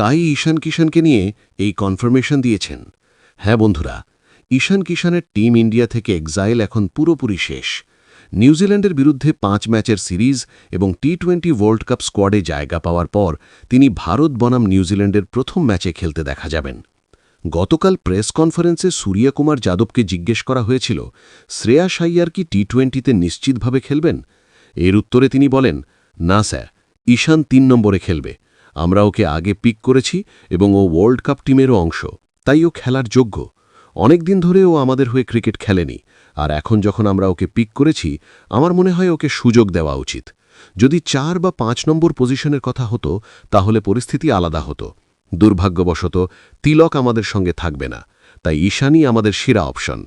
Sky ঈশান কিষানকে নিয়ে এই confirmation দিয়েছেন। হ্যাঁ বন্ধুরা, ঈশান কিষানের টিম ইন্ডিয়া থেকে এক্সাইল এখন পুরোপুরি শেষ। নিউজিল্যান্ডের বিরুদ্ধে পাঁচ ম্যাচের সিরিজ এবং টি টোয়েন্টি ওয়ার্ল্ড কাপ স্কোয়াডে জায়গা পাওয়ার পর তিনি ভারত বনাম নিউজিল্যান্ডের প্রথম ম্যাচে খেলতে দেখা যাবেন। গতকাল প্রেস কনফারেন্সে সূর্যকুমার যাদবকে জিজ্ঞেস করা হয়েছিল, শ্রেয়া সাইয়ার কি টি টোয়েন্টিতে নিশ্চিতভাবে খেলবেন? এর উত্তরে তিনি বলেন, না স্যার, ঈশান তিন নম্বরে খেলবে। আমরা ওকে আগে পিক করেছি এবং ও ওয়ার্ল্ড কাপ টিমেরও অংশ। তাই ও খেলার যোগ্য। অনেক দিন ধরে ও আমাদের হয়ে ক্রিকেট খেলেনি। আর এখন যখন আমরা ওকে পিক করেছি, আমার মনে হয় ওকে সুযোগ দেওয়া উচিত। যদি চার বা পাঁচ নম্বর পজিশনের কথা হতো, তাহলে পরিস্থিতি আলাদা হতো। দুর্ভাগ্যবশত তিলক আমাদের সঙ্গে থাকবে না। তাই ঈশানই আমাদের সেরা অপশন